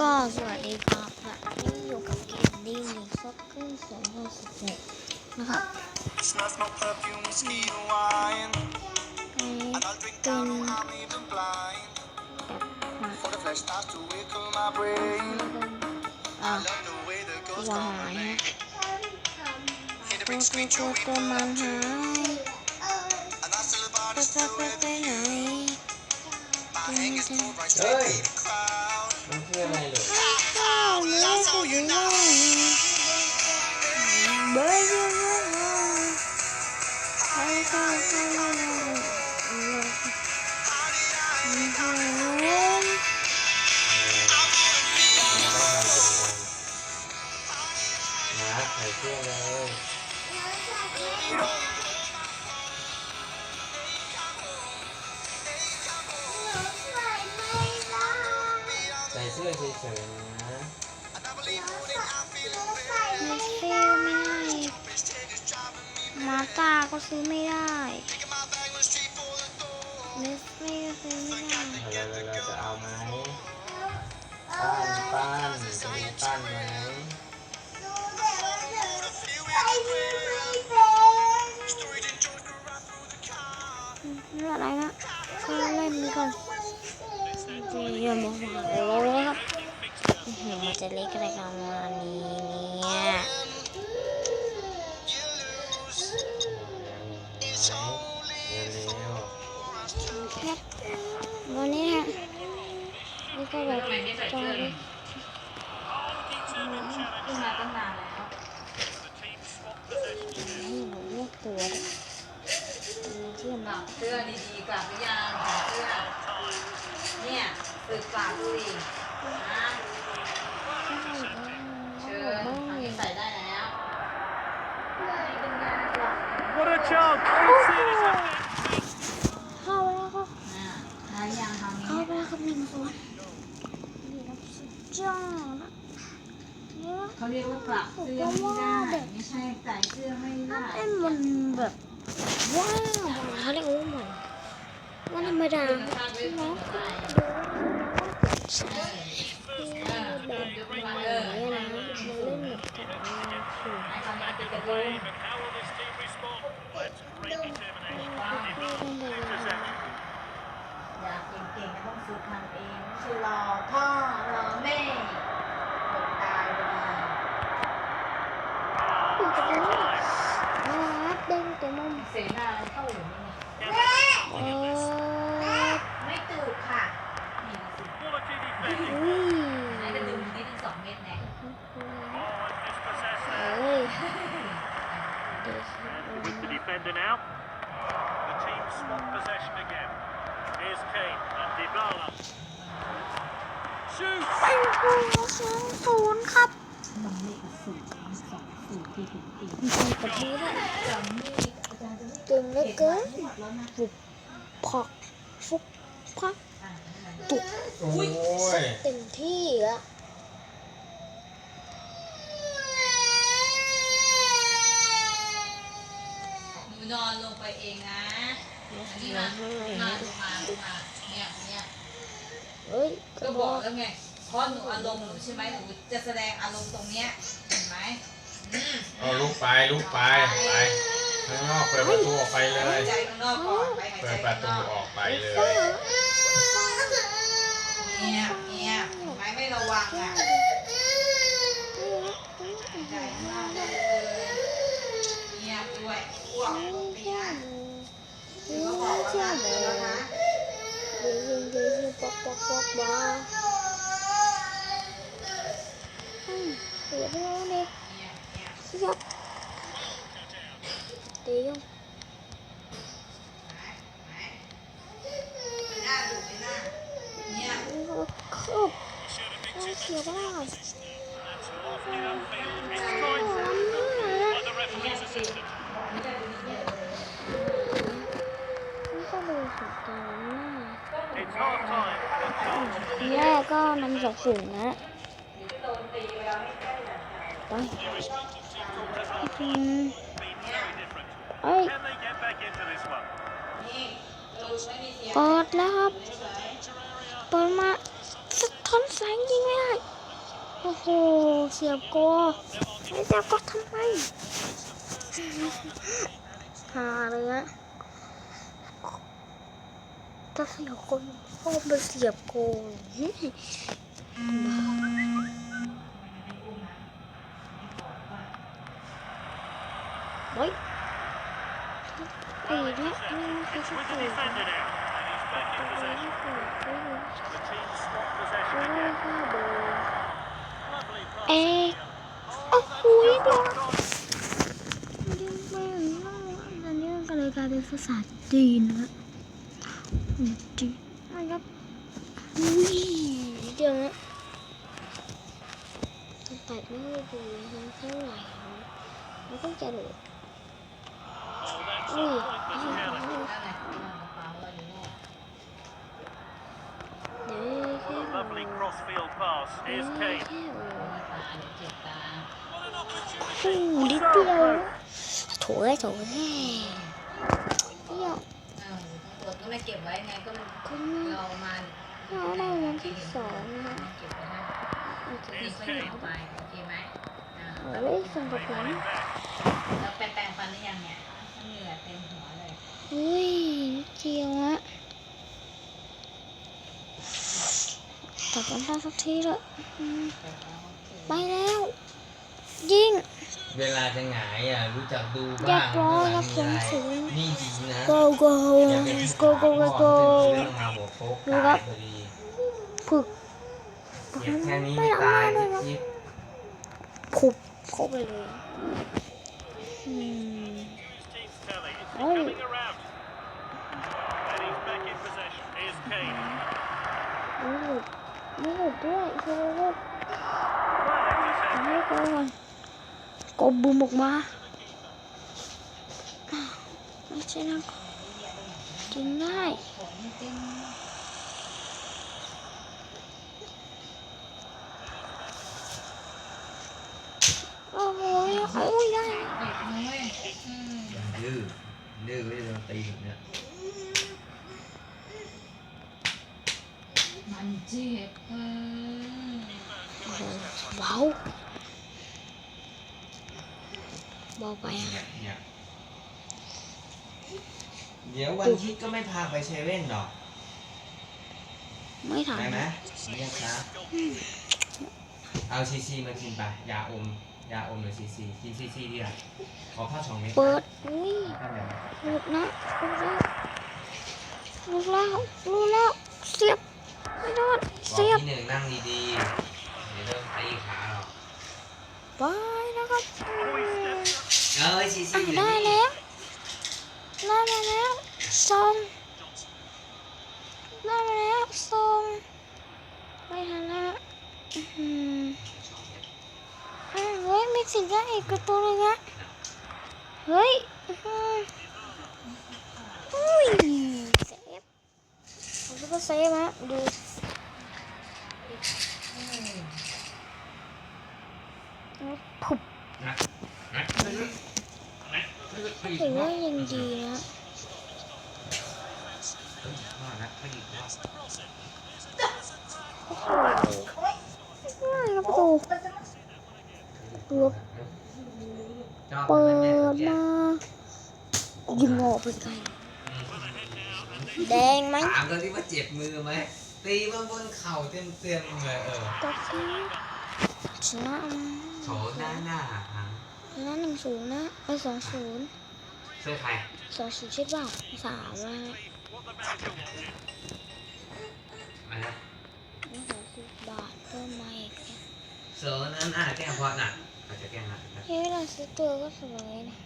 ก็สวัสดีครับวันนี้อยู่กับเกมดี้ซ็อกเกอร์สองพันสิบหกนะครับ Smell smoke, perfume, whiskey and wine. อันนี้ And I'll drink เป็น down, I'm even blind. แบบมา For the flesh starts to wiggle my brain. อ่า I love the way the girls วา come หาย rain. ฮะ Hit the ตัว big ตัว screen, ตัว chewy ตัวมัน boom, หาย And I still about จะ it จะ still ไป with ไปไหน My hangers pull คืออะไรลูกอ้าวไม่ได้สิบน้องเบอร์ยูใคร สื้อเฉยๆนะมิสฟิลไม่ได้มาตาก็ซื้อไม่ได้มิสฟิลซื้อไม่ได้เราเราจะเอาไหมปั้นปั้นจะมีปั้นไหมไม่อะไรนะก็เล่นไปก่อนเยี่ยมมากๆเลยครับอื้อหือมั นจะเล็กอะไรกันวันนี้เนี่ยเร็วครับวันนี้ฮะนี่ก็แบบจอยขึ้นมาตั้งนานแล้วให้หนูเลือกตัวเที่ยมกลับเสื้อดีๆกลับหรือยังถอดเสื้อเนี่ยฝึกกลับสินะ ใช่ เชิญ บ้า อันนี้ ง ใส่ได้แล้วนี่เป็นงานกลับ What a chance! เข้าแล้วครับอ่าแล้วยังทำเข้าไปแล้วครับหนึ่งศูนนี่ครับสุดยอดนะเนี่ยเขาเรียกว่ากลับเสื้อไม่ได้ไม่ใช่ใส่เสื้อไม่ได้เอ้มันแบบว้าวเขาเรียกว่าเหมือนวันธรรมดาคือภาพเวใช่ไหมใส่ใช่แบบนี้นะเล่นเหมือนกันคือให้ทำงานติดกันเลย How will this team respond? Let's great determination. อยาก เก่งๆก็ต้องฝึกทำเองไม่ใช่รอพ่อรอแม่อดตายพอดีอยู่ตรงนี้นะเด้งแต่มุมเสนาอะไรเข้าอยู่นี่ไงเออไม่ตื่นค่ะนี่สิ Quality defending. อุ้ยไหนจะดึงนิดนึงสองเม็ดแน่ Oh, and dispossessed เอ้ there. ยเดี๋ยว With the defender now. The team swap possession again. Here's Kane and Dybala. Shoot! เป็นผู้ศูนย์ศูนย์ครับมันเลขศูนย์สองศูนย์ที่ถึงตีมีคนกระทืบด้วยจำนี่อาจารย์จะไม่เก่งเหลือเกินแล้วนะฟุบพักฟุบพักตุกโอ้ยเต็มที่อะหนูนอนลงไปเองนะ อันนี้มามาลงมาลงมาเนี่ยเนี่ยเฮ้ยก็บอกแล้วไงเพราะหนูอารมณ์หนูใช่ไหมหนูจะแสดงอารมณ์ตรงเนี้ยเห็นไหมอืมเอาลุกไปลุกไปไปข้างนอกเปิดประตูออกไปเลยหายใจข้างนอกก่อนไปหายเปิใจดประข้างนตูอกออกไปเลยเงียบเงียบเห็นไหมไม่ระวังอะหายใจข้างนอกได้เลยเงียบด้วยอ้วกไปนะถือว่า บอกว่ารักเธอแล้วนะเดี๋ยวยิงเดี๋ยวยิงปอกปอกปอกบ้าอืมเดี๋ยวเดี๋ยวเดี๋ยว เงียบเงียบ เดี๋ยวเดี๋ยว หน้าดูไปหน้าเงียบ เข้าเสียบ้า Lofted upfield. It's Cruyff. By the referee's assistant. เงียบดูเงียบ นี่ก็ดูสุดกันนะ It's half time. ทีแร กก็นสองศูนย์นะไปทีมเอ้ยปลดแล้วครับเปิดมาสะท้อนแสงยิงไม่ได้โอ้โห เสียบโกไม่เสียบก็ทำไมหาเลยอะ ถ้าเสียคนพ่อมาเสียบโกงไฮ้ไอ้นี่ยนี่มันคือสกิลของตัวนี้คือคือคือโบเอ๊ะโอ้โหโดนยังไม่รู้อันนี้ก็เลยกลายเป็นภาษาจีนแล้วะจีนนะครับอุ้ยเดี๋ยวนะตัดไม่ได้ดูนะเท่าไหร่มันก็จะโดด Oh, that's อุ้ย a pointless challenge. นั่นแหละกระเป๋าเราอยู่เนี่ยเดี๋ยวแค่ Lovely cross-field pass. เดี๋ยว Here's แค่ Kane. โอ้ตาเดี๋ยวเจ็บตา What an โห opportunity. นิดเดียวโถเลยโถเลยเดียว อ้าวตำรวจก็ไม่เก็บไว้ไงก็มันเรามาเราได้วันที่สองนะเก็บไว้ให้อาจะนี่ไม่ก็ใช่เก็บไปโอเคไหมอ่าเอาเลยส่งกับผม Winning back. แล้วแปรงฟันหรือยังเนี่ยเหงื่อเต็มหัวเลยอุ้ยเจียวอะตัดกันได้สักทีเถอะไปแล้ว ยิง เวลาจะหงายอะรู้จักดูเรียบ้าบงร้อยเวลาครับมีอะไรผมถึงนี่จริงนะ go go อย่าเป็น go go go go เรื่องมาหัวโป๊กดูครัตายบพอดีผึกเจ็บแค่นี้ไม่ตายจิ๊บขุบเข้าไปเลยอืม Team's telly. It's Oh. coming around. And he's back in possession. Here's Kane. ไม่หลุดไม่หลุดด้วยคือหลุด Well intercepted. ให้โกก่อนโกบูมออกมาไม่ใช่นะกินได้ผมเต็มโอ้โหโอ้ยได้เด็กน้ อยอืมดื้อดื้อก็จะโดนตีแบบเนี้ยมันเจ็ บเออโอ้โหเบาเบาไปอะเนี่ยเนี่ยเดี๋ยววันคิดก็ไม่พาไปเซเว่นหรอกไม่ทันได้ไหมเรียกนะ เอาซีซีมากินไปยาอม ยาอมหรือซีซีกินซีซีดีกว่าขอข้าวสองเม็ดเปิดอุ้ยข้าวเหนียวหลุดนะหลุดแล้วหลุดแล้วหลุดแล้วเสียบไม่รอดบอกเสียบที่หนึ่งนั่งดีๆเดี๋ยวโดนตีขาหรอก ไปนะครับ เอ้ยซีซีอะอยู่ได้นี่แล้วได้มาแล้วส่งได้มาแล้วส่งไม่ทันแล้วอื้อหืออะเฮ้ยมีสิทธิ์ได้อีกประตูเลยนะเฮ้ยอื้อหืออุ้ยเซฟผมคิดว่าเซฟฮะดูผุบ นะ นะนะนะไปอีกถือรอว่าบยังดีนะรอดนะไปอีกรอบโอ้โหง่ายครับประตูตัวชอบเปิมันเนี่ยดมายิงออกไปไกลแดงไหมถามเขาที่ว่าเจ็บมือไหมตีมาบนเข่าเต็มๆเลยเออก็คือชนะโถหน้าหน้า หางชนะหนึ่งศูนย์นะไอ้สองศูนย์เสื้อใครสองศูนย์ใช่เปล่าสามนะมาแล้วสองสิบบาทเพิ่มมาอีกเนี่ยโซนั้นอะแกล้งพอดน่ะเขาจะแกล้งนะเฮ้ยเวลาซื้อตัวก็สวยนะ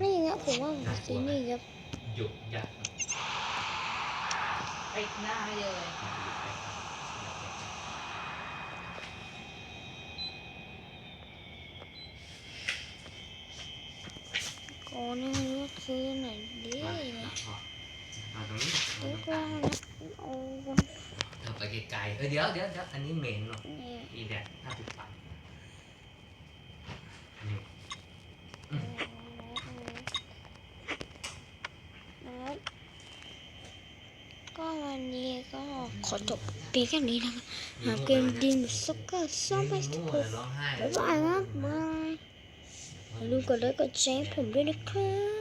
นี่อย่างเงี้ยผมว่าผมซื้อนี่ครับหยุดยัดปิดหน้าให้เลย อ้นี่นลูกซื้อหน่อยดิซื้อกล้อนโอ้เธไปไกลๆเออเดี๋ยวเดี๋ยวเดี๋ยวอันนี้เหม็นหรอกอีแดดหน้าปุบปันก็วันนี้ก็ขอจบเพีงแค่นี้นะครับเกมดินสุกเกอร์ซ้อมไปสุกคนบ๊ายบายครับ ลืมกดไลค์กดแชร์ผมด้วยนะครับ